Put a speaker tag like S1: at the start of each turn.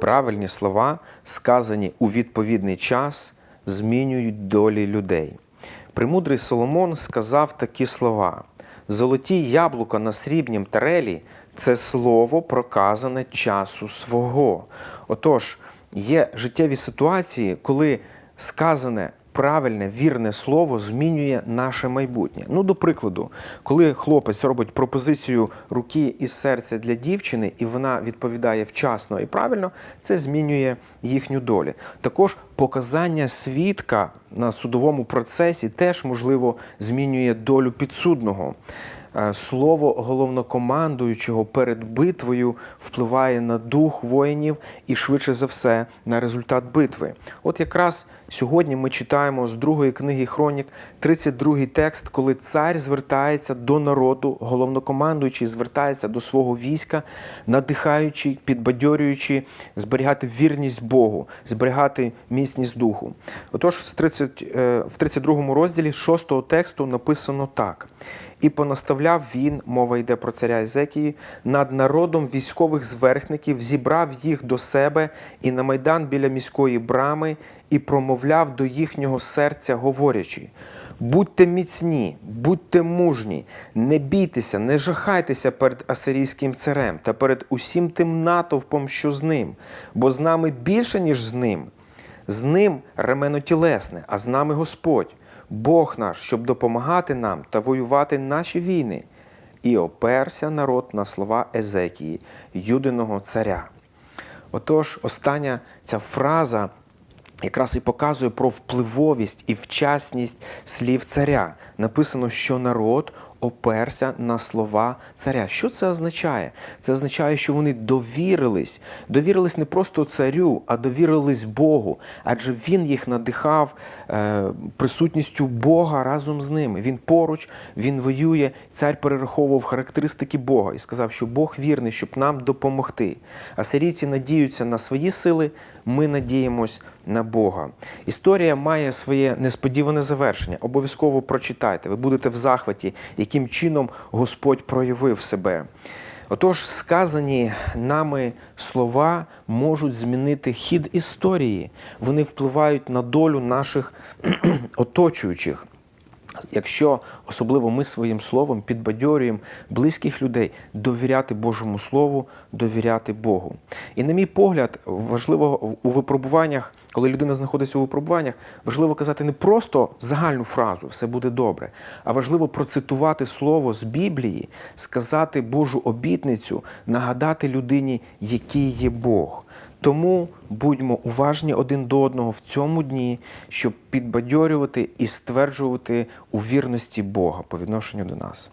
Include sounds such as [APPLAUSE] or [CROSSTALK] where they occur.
S1: Правильні слова, сказані у відповідний час, змінюють долі людей. Премудрий Соломон сказав такі слова: Золоті яблука на срібнім тарелі це слово проказане часу свого. Отож, є життєві ситуації, коли сказане правильне, вірне слово змінює наше майбутнє. Ну, до прикладу, коли хлопець робить пропозицію руки і серця для дівчини, і вона відповідає вчасно і правильно, це змінює їхню долю. Також показання свідка на судовому процесі теж можливо змінює долю підсудного. Е, Слово головнокомандуючого перед битвою впливає на дух воїнів і швидше за все на результат битви. От якраз сьогодні ми читаємо з другої книги Хронік 32 текст, коли цар звертається до народу, головнокомандуючий звертається до свого війська, надихаючи, підбадьорюючи, зберігати вірність Богу, зберігати міцність духу. Отож, з 30, е, в 32 розділі 6 тексту написано так. І понаставляв він, мова йде про царя Езекії, над народом військових зверхників, зібрав їх до себе і на майдан біля міської брами, і промовляв до їхнього серця, говорячи: будьте міцні, будьте мужні, не бійтеся, не жахайтеся перед асирійським царем та перед усім тим натовпом, що з ним, бо з нами більше, ніж з ним. З ним ремено тілесне, а з нами Господь, Бог наш, щоб допомагати нам та воювати наші війни. І оперся народ на слова Езекії, юдиного царя. Отож, остання ця фраза якраз і показує про впливовість і вчасність слів царя. Написано, що народ оперся на слова царя. Що це означає? Це означає, що вони довірились, довірились не просто царю, а довірились Богу, адже він їх надихав е, присутністю Бога разом з ними. Він поруч, він воює. Цар перераховував характеристики Бога і сказав, що Бог вірний, щоб нам допомогти. Асирійці надіються на свої сили, ми надіємось на Бога. Історія має своє несподіване завершення. Обов'язково прочитайте. Ви будете в захваті, яким чином Господь проявив себе. Отож, сказані нами слова можуть змінити хід історії. Вони впливають на долю наших [CLEARS THROAT] оточуючих. Якщо особливо ми своїм словом підбадьорюємо близьких людей довіряти Божому Слову, довіряти Богу. І, на мій погляд, важливо у випробуваннях, коли людина знаходиться у випробуваннях, важливо казати не просто загальну фразу все буде добре, а важливо процитувати слово з Біблії, сказати Божу обітницю, нагадати людині, який є Бог. Тому будьмо уважні один до одного в цьому дні, щоб підбадьорювати і стверджувати у вірності Бога по відношенню до нас.